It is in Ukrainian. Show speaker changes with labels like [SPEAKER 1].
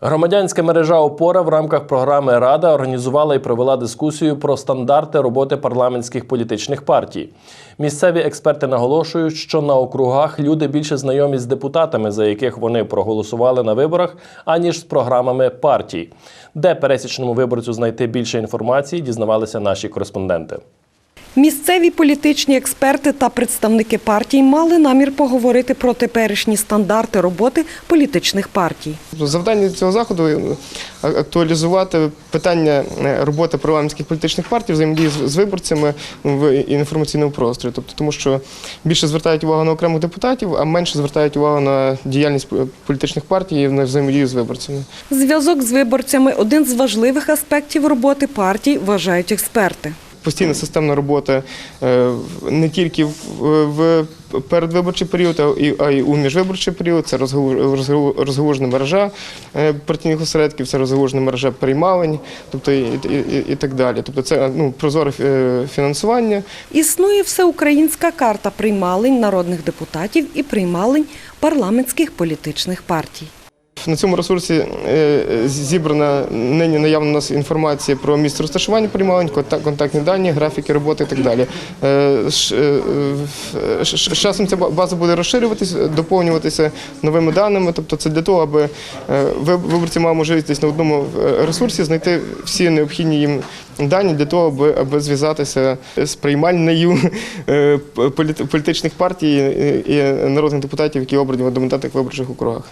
[SPEAKER 1] Громадянська мережа Опора в рамках програми Рада організувала і провела дискусію про стандарти роботи парламентських політичних партій. Місцеві експерти наголошують, що на округах люди більше знайомі з депутатами, за яких вони проголосували на виборах, аніж з програмами партій. Де пересічному виборцю знайти більше інформації, дізнавалися наші кореспонденти.
[SPEAKER 2] Місцеві політичні експерти та представники партій мали намір поговорити про теперішні стандарти роботи політичних партій.
[SPEAKER 3] Завдання цього заходу е, актуалізувати питання е, роботи парламентських політичних партій, взаємодії з- з виборцями в інформаційному просторі. Тобто, тому що більше звертають увагу на окремих депутатів, а менше звертають увагу на діяльність політичних партій і на взаємодію з виборцями.
[SPEAKER 2] Зв'язок з виборцями один з важливих аспектів роботи партій, вважають експерти.
[SPEAKER 3] Постійна системна робота е, не тільки в, в передвиборчий період, а й у міжвиборчий період. Це розгалужена мережа е, партійних осередків, це розгалужена мережа приймалень, тобто і, і, і, так далі. Тобто це ну, прозоре е, фінансування.
[SPEAKER 2] Існує всеукраїнська карта приймалень народних депутатів і приймалень парламентських політичних партій.
[SPEAKER 3] На цьому ресурсі е, зібрана нині наявна у нас інформація про місце розташування приймалень, контак- контактні дані, графіки роботи і так далі. Е, е, З часом ця база буде розширюватися, доповнюватися новими даними. Тобто це для того, аби е, ви- виборці мали можливість на одному е, ресурсі знайти всі необхідні їм дані для того, аби, аби зв'язатися з приймальною е, політичних партій і народних депутатів, які обрані в одномандатних виборчих округах.